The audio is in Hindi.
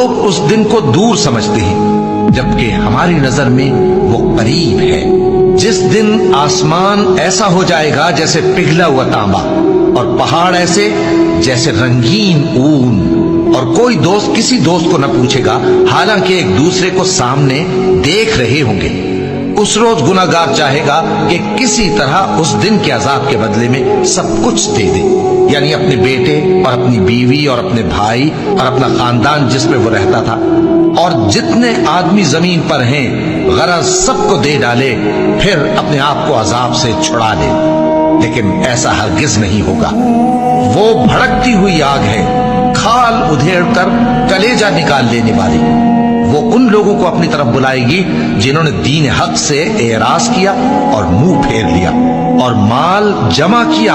लोग उस दिन को दूर समझते हैं, जबकि हमारी नज़र में वो करीब है। जिस दिन आसमान ऐसा हो जाएगा जैसे पिघला हुआ तांबा और पहाड़ ऐसे जैसे रंगीन ऊन। और कोई दोस्त किसी दोस्त को न पूछेगा, हालाँकि एक दूसरे को सामने देख रहे होंगे। उस रोज गुनागार चाहेगा कि किसी तरह उस दिन के अजाब के बदले में सब कुछ दे दे। यानी अपने बेटे और अपनी बीवी और अपने भाई और अपना खानदान जिसमें वो रहता था। और जितने आदमी ज़मीन पर हैं, गरज सबको दे डाले, फिर अपने आप को अजाब से छुड़ा ले लेकिन ऐसा हरगिज नहीं होगा। वो भड़कती हुई आग है, खाल उधेड़ कर कलेजा निकाल लेने वाली। वो उन लोगों को अपनी तरफ़ बुलाएगी, जिन्होंने दीन हक से एराज किया और मुँह फेर लिया और माल जमा किया